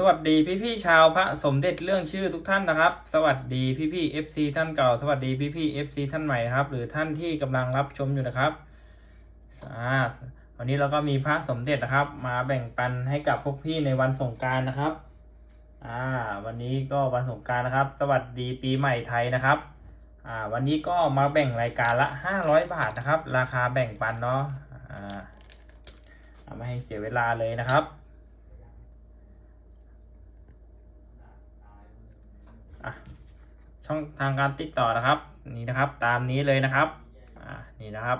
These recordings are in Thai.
สวัสดีพี่ๆชาวพระสมเด็จเรื่องชื่อทุกท่านนะครับ สวัสดีพี่ๆ FC ท่านเก่า สวัสดีพี่ๆ FC ท่านใหม่นะครับ หรือท่านที่กำลังรับชมอยู่นะครับอ่าวันนี้เราก็มีพระสมเด็จนะครับ มาแบ่งปันให้กับพวกพี่ในวันสงการนะครับ อ่า วันนี้ก็วันสงการนะครับ สวัสดีปีใหม่ไทยนะครับ อ่า วันนี้ก็มาแบ่งรายการละ500บาทนะครับ ราคาแบ่งปันเนาะ อ่าไม่ให้เสียเวลาเลยนะครับ อะ ช่องทางการติดต่อนะครับ นี่นะครับตามนี้เลยนะครับอ่านี่นะครับ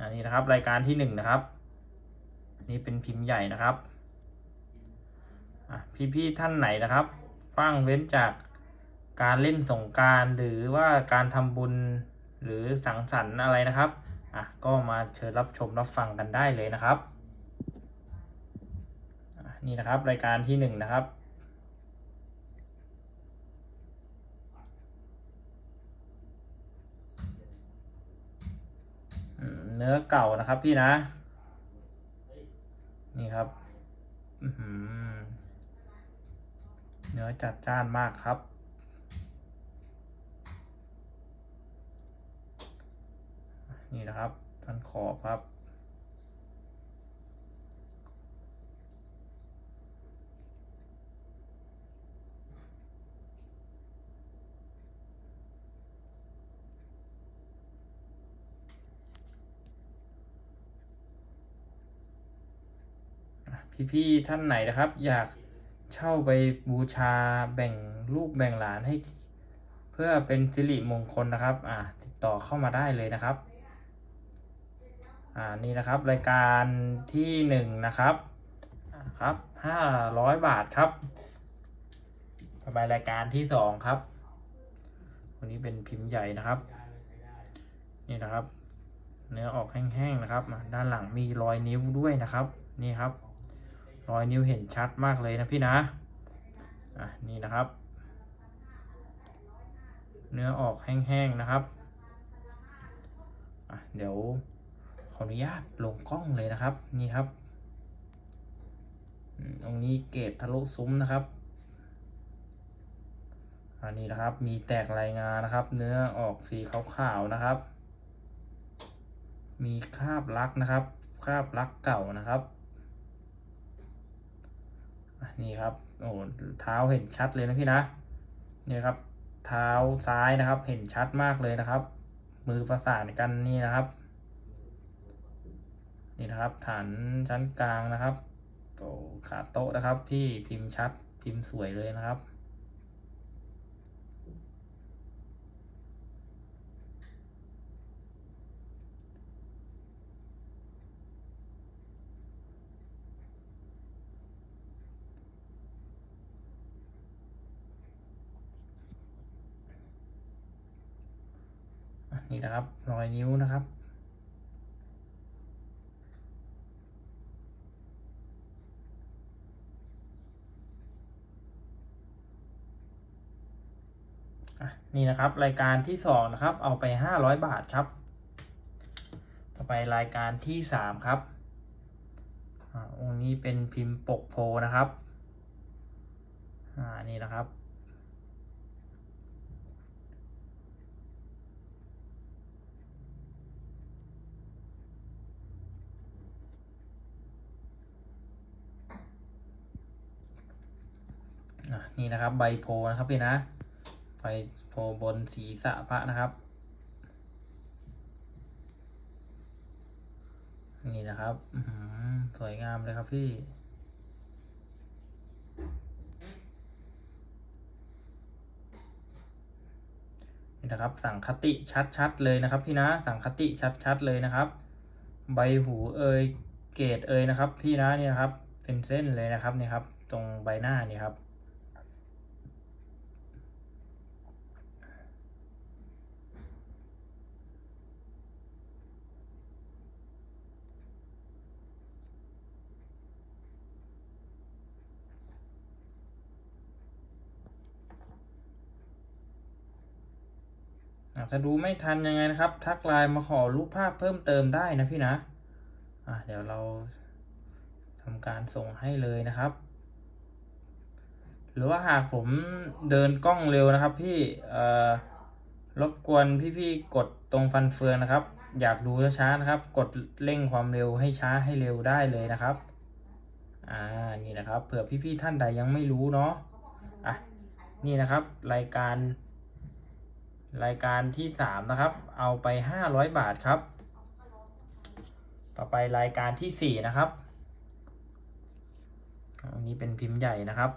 อันนี้นะครับรายการที่หนึ่งนะครับ นี่เป็นพิมพ์ใหญ่นะครับอะพี่ท่านไหนนะครับว่างเว้นจากการเล่นสงการหรือว่าการทำบุญหรือสังสรรค์อะไรนะครับอะก็มาเชิญรับชมรับฟังกันได้เลยนะครับนี่นะครับรายการที่หนึ่งนะครับ อืม เนื้อเก่านะครับพี่นะ นี่ครับเนื้อจัดจ้านมากครับ นี่นะครับท่านขอบครับ พี่ๆท่านไหนนะครับ อยากเช่าไปบูชาแบ่งลูกแบ่งหลานให้ เพื่อเป็นสิริมงคลนะครับ อ่าติดต่อเข้ามาได้เลยนะครับ อ่านี่นะครับรายการที่หนึ่งนะครับครับห้าร้อยบาทครับต่อไปรายการที่สองครับวันนี้เป็นพิมพ์ใหญ่นะครับ นี่นะครับ เนื้อออกแห้งๆนะครับ ด้านหลังมีรอยนิ้วด้วยนะครับ นี่ครับ รอยนิ้วเห็นชัดมากเลยนะพี่นะอะนี่นะครับ เนื้อออกแห้งๆนะครับอะเดี๋ยวขออนุญาตลงกล้องเลยนะครับ นี่ครับตรงนี้เกตทะลุซุ้มนะครับอันนี้นะครับมีแตกลายงานนะครับ เนื้อออกสีขาวๆนะครับ มีคราบลักนะครับ คราบลักเก่านะครับ นี่ครับโอ้เท้าเห็นชัดเลยนะพี่นะนี่ครับ เท้าซ้ายนะครับ เห็นชัดมากเลยนะครับ มือประสานกันนี่นะครับ นี่นะครับ ฐานชั้นกลางนะครับโอ้ขาโต๊ะนะครับ พี่พิมพ์ชัดพิมพ์สวยเลยนะครับ อะ นะครับ รอยนิ้วนะครับ นี่นะครับ รายการที่สองนะครับ เอาไปห้าร้อยบาทครับ ต่อไปรายการที่สามครับอ่าองค์นี้เป็นพิมพ์ปกโพนะครับ อ่า นี่นะครับ นี่นะครับใบโพนะครับพี่นะใบโพบนศีรษะพระนะครับ นี่นะครับสวยงามเลยครับพี่นี่นะครับสังคติชัดๆเลยนะครับพี่นะสังคติชัดๆเลยนะครับ ใบหูเอยเกตเอยนะครับ พี่นะเนี่ยนะครับ เป็นเส้นเลยนะครับนี่ครับ ตรงใบหน้านี่ครับ อะดูไม่ทันยังไงนะครับ ทักไลน์มาขอรูปภาพเพิ่มเติมได้นะพี่นะอะเดี๋ยวเราทำการส่งให้เลยนะครับ หรือว่าหากผมเดินกล้องเร็วนะครับ พี่เอ่อรบกวนพี่ๆกดตรงฟันเฟืองนะครับ อยากดูช้าๆนะครับ กดเร่งความเร็วให้ช้าให้เร็วได้เลยนะครับอ่านี่นะครับเผื่อพี่ๆท่านใดยังไม่รู้เนาะอะนี่นะครับ รายการ รายการที่สามนะครับ เอาไปห้าร้อยบาทครับ ต่อไปรายการที่สี่นะครับ อันนี้เป็นพิมพ์ใหญ่นะครับ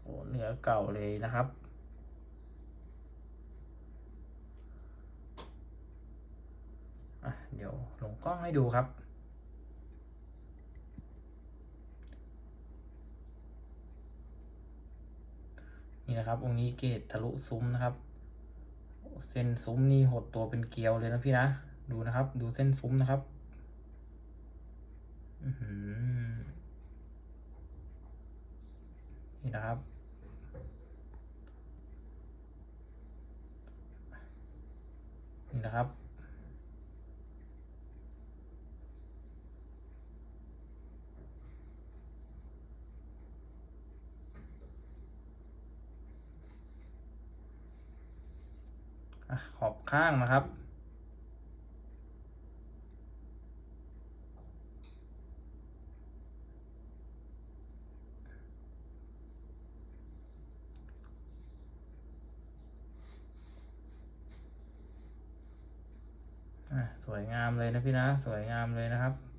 โอ้เนื้อเก่าเลยนะครับ เดี๋ยวลงกล้องให้ดูครับ นี่นะครับองค์นี้เกตทะลุซุ้มนะครับ เส้นซุ้มนี่หดตัวเป็นเกลียวเลยนะพี่นะดูนะครับ ดูเส้นซุ้มนะครับอือหือนี่นะครับ นี่นะครับ ขอบข้างนะครับ สวยงามเลยนะพี่นะ สวยงามเลยนะครับ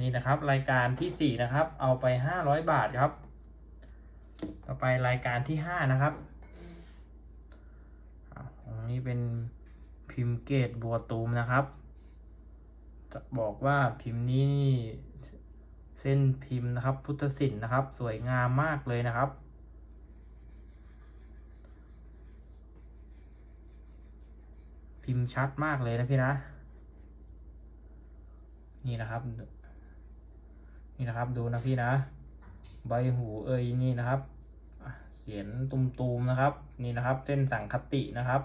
นี่นะครับ รายการที่สี่นะครับ เอาไปห้าร้อยบาทครับ ต่อไปรายการที่ห้านะครับอะตรงนี้เป็นพิมพ์เกตบัวตูมนะครับ จะบอกว่าพิมพ์นี้นี่เส้นพิมพ์นะครับ พุทธศิลป์นะครับ สวยงามมากเลยนะครับพิมพ์ชัดมากเลยนะพี่นะ นี่นะครับ นี่นะครับดูนะพี่นะ ใบหูเอ้ยนี่นะครับเขียนตุมๆนะครับ นี่นะครับ เส้นสังคตินะครับ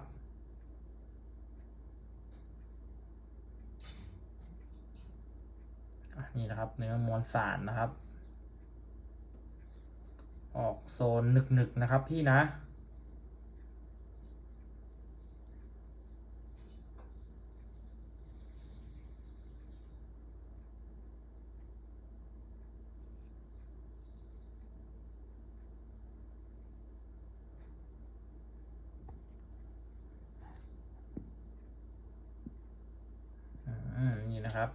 นี่นะครับเนื้อมวลสารนะครับ ออกโซนหนึกๆนะครับพี่นะ อืมนี่นะครับ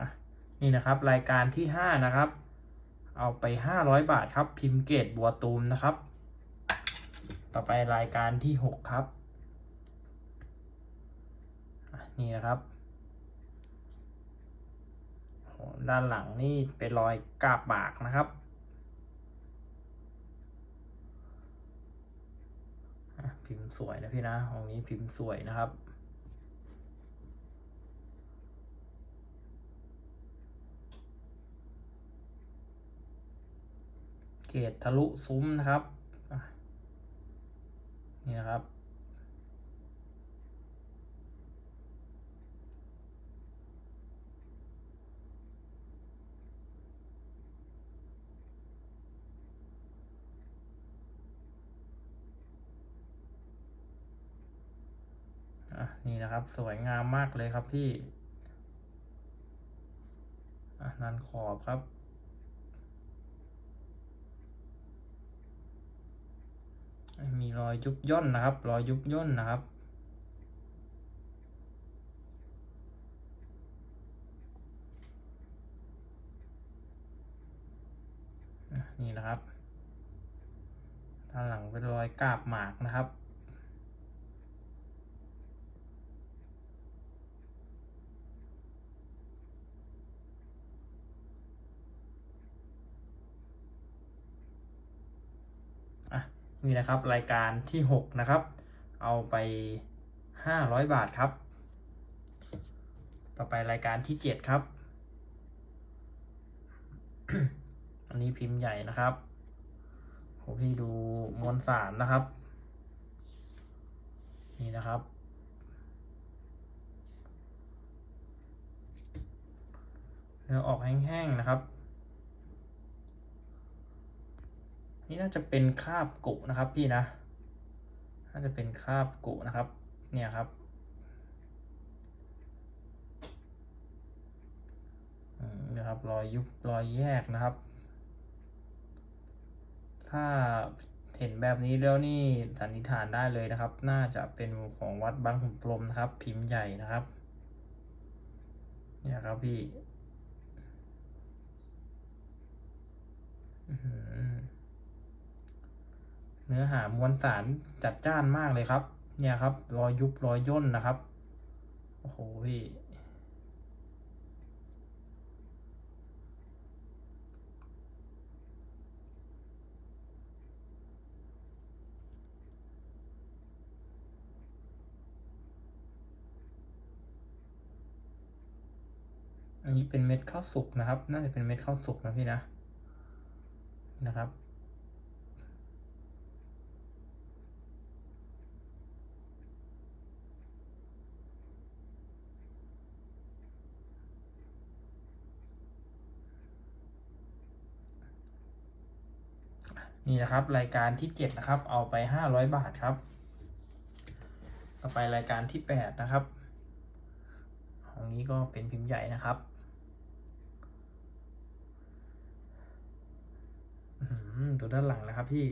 อะ นี่นะครับรายการที่ห้านะครับ เอาไปห้าร้อยบาทครับ พิมพ์เกตบัวตูมนะครับ ต่อไปรายการที่หกครับ นี่นะครับ ด้านหลังนี่เป็นรอยกาบบากนะครับพิมพ์สวยนะพี่นะของนี้พิมพ์สวยนะครับ เกตทะลุซุ้มนะครับนี่นะครับนี่นะครับสวยงามมากเลยครับพี่นันขอบครับ มีรอยยุบย่นนะครับ รอยยุบย่นนะครับ นี่นะครับด้านหลังเป็นรอยกาบหมากนะครับ นี่นะครับ รายการที่หกนะครับ เอาไปห้าร้อยบาทครับ ต่อไปรายการที่เจ็ดครับ อันนี้พิมพ์ใหญ่นะครับผมพี่ดูมวลสารนะครับ นี่นะครับ เนื้อออกแห้งๆนะครับ นี่น่าจะเป็นคราบกุนะครับพี่นะ น่าจะเป็นคราบกุนะครับ เนี่ยครับนะครับรอยยุบรอยแยกนะครับ ถ้าเห็นแบบนี้แล้วนี่สันนิษฐานได้เลยนะครับ น่าจะเป็นของวัดบางขุนพรมนะครับ พิมพ์ใหญ่นะครับ เนี่ยครับพี่อื เนื้อหามวลสารจัดจ้านมากเลยครับ เนี่ยครับ รอยยุบรอยย่นนะครับ โอ้โหพี่อันนี้เป็นเม็ดข้าวสุกนะครับ น่าจะเป็นเม็ดข้าวสุกนะพี่นะ นะครับ นี่นะครับ รายการที่เจ็ดนะครับ เอาไปห้าร้อยบาทครับ ต่อไปรายการที่แปดนะครับของนี้ก็เป็นพิมพ์ใหญ่นะครับดูด้านหลังนะครับพี่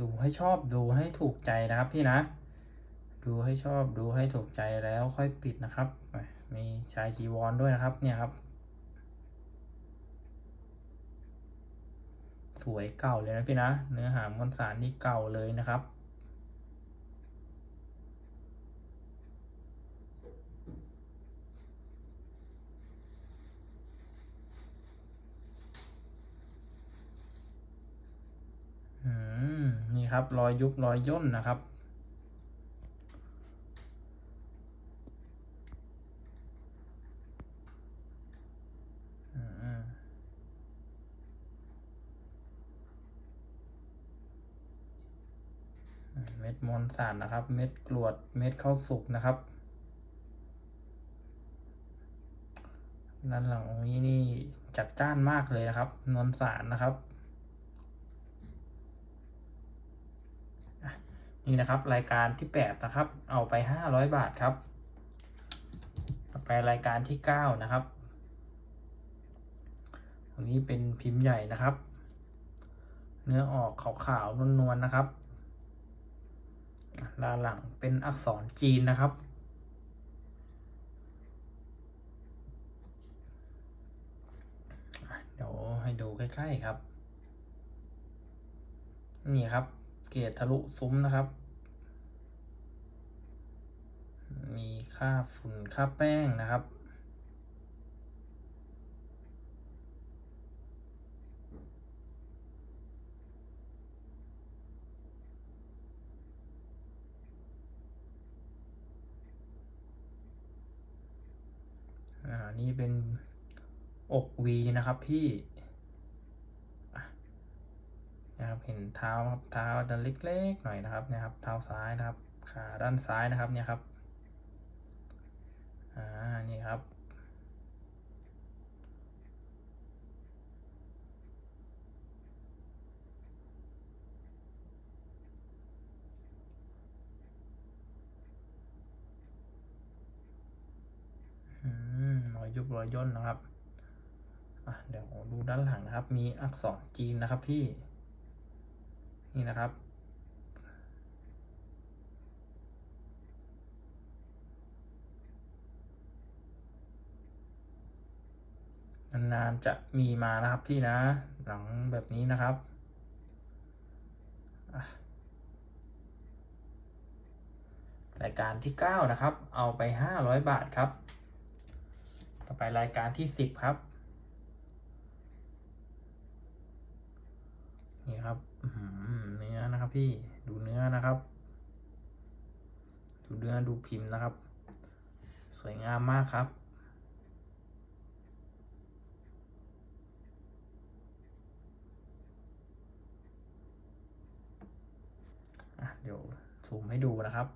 ดูให้ชอบดูให้ถูกใจนะครับพี่นะ ดูให้ชอบดูให้ถูกใจแล้วค่อยปิดนะครับ มีชายจีวรด้วยนะครับเนี่ยครับ สวยเก่าเลยนะพี่นะ เนื้อหามวลสารนี่เก่าเลยนะครับ อื ครับรอยยุบรอยย่นนะครับ เม็ดมวลสารนะครับ เม็ดกรวดเม็ดข้าวสุกนะครับด้านหลังองค์นี้นี่จัดจ้านมากเลยนะครับมวลสารนะครับ นี่นะครับ รายการที่แปดนะครับ เอาไปห้าร้อยบาทครับ ต่อไปรายการที่เก้านะครับอันนี้เป็นพิมพ์ใหญ่นะครับ เนื้อออกขาวๆนวลๆนะครับด้านหลังเป็นอักษรจีนนะครับ เดี๋ยวให้ดูใกล้ๆครับ นี่ครับ เกรดทะลุซุ้มนะครับ มีค่าฝุ่นค่าแป้งนะครับ อ่า นี่เป็นอกวีนะครับพี่ะครับ เห็นเท้าครับเท้าจะเล็กๆหน่อยนะครับนะครับ เท้าซ้ายนะครับ ขาด้านซ้ายนะครับเนี่ยครับอ่านี่ครับยุบรอยย่นนะครับอะเดี๋ยวดูด้านหลังนะครับ มีอักษรจีนนะครับพี่ นี่นะครับ นานๆจะมีมานะครับพี่นะ หลังแบบนี้นะครับรายการที่เก้านะครับ เอาไปห้าร้อยบาทครับ ต่อไปรายการที่สิบครับ นี่ครับ พี่ดูเนื้อนะครับ ดูเนื้อดูพิมพ์นะครับ สวยงามมากครับ เดี๋ยวซูมให้ดูนะครับ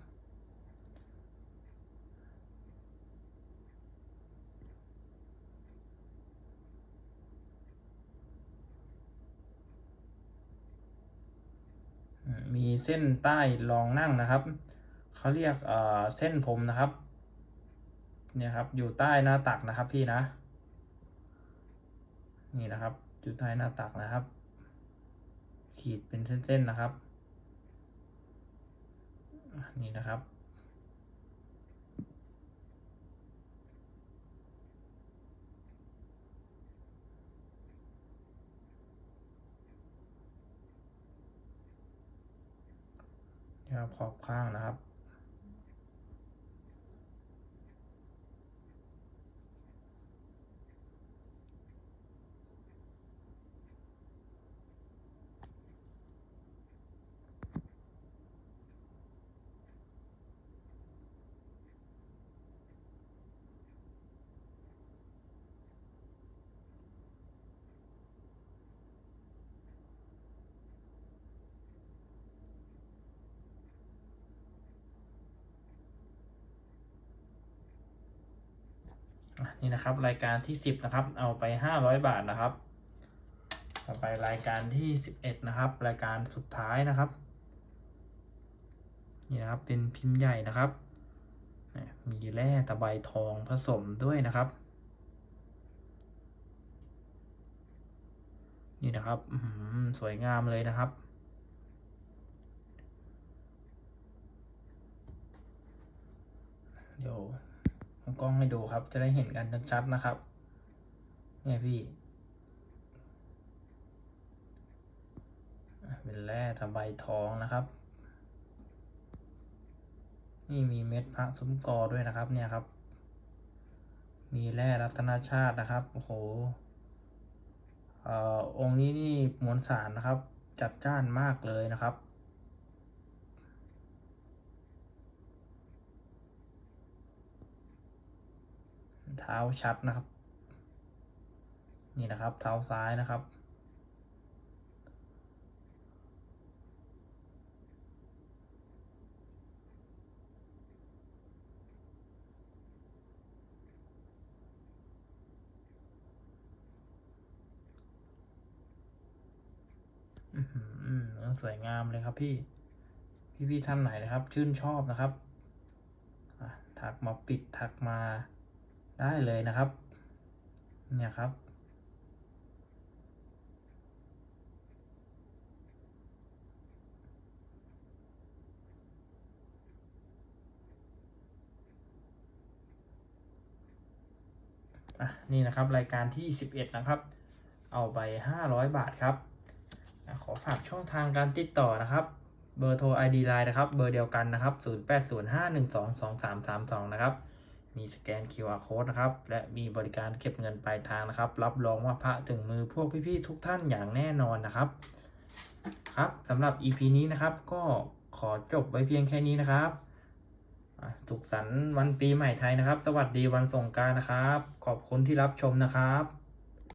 อืมมี เส้นใต้รองนั่งนะครับเขาเรียกเอ่อเส้นผมนะครับ เนี่ยครับอยู่ใต้หน้าตักนะครับพี่นะ นี่นะครับอยู่ใต้หน้าตักนะครับ ขีดเป็นเส้นๆนะครับ นี่นะครับ ครับขอบข้างนะครับ นี่นะครับ รายการที่สิบนะครับ เอาไปห้าร้อยบาทนะครับ ต่อไปรายการที่สิบเอ็ดนะครับ รายการสุดท้ายนะครับ นี่นะครับเป็นพิมพ์ใหญ่นะครับ มีแร่ตะไบทองผสมด้วยนะครับ นี่นะครับสวยงามเลยนะครับเดี๋ยว กล้องให้ดูครับ จะได้เห็นกันชัดๆนะครับ เนี่ยพี่ เป็นแร่ตะไบทองนะครับ นี่มีเม็ดพระซุ้มกอด้วยนะครับ เนี่ยครับ มีแร่รัตนชาตินะครับ โอ้โหเออองค์นี้นี่มวลสารนะครับ จัดจ้านมากเลยนะครับ เท้าชัดนะครับ นี่นะครับ เท้าซ้ายนะครับอือหือสวยงามเลยครับพี่ พี่ๆท่านไหนนะครับ ชื่นชอบนะครับทักมาปิดทักมา ได้เลยนะครับ เนี่ยครับ อะ นี่นะครับ รายการที่สิบเอ็ดนะครับ เอาไปห้าร้อยบาทครับ ขอฝากช่องทางการติดต่อนะครับ เบอร์โทร ID Line นะครับ เบอร์เดียวกันนะครับ 0805122332 นะครับ มีสแกน QR Code นะครับ และมีบริการเก็บเงินปลายทางนะครับ รับรองว่าพระถึงมือพวกพี่ๆทุกท่านอย่างแน่นอนนะครับ ครับสำหรับ EP นี้นะครับ ก็ขอจบไว้เพียงแค่นี้นะครับสุขสันต์วันปีใหม่ไทยนะครับ สวัสดีวันสงการนะครับ ขอบคุณที่รับชมนะครับ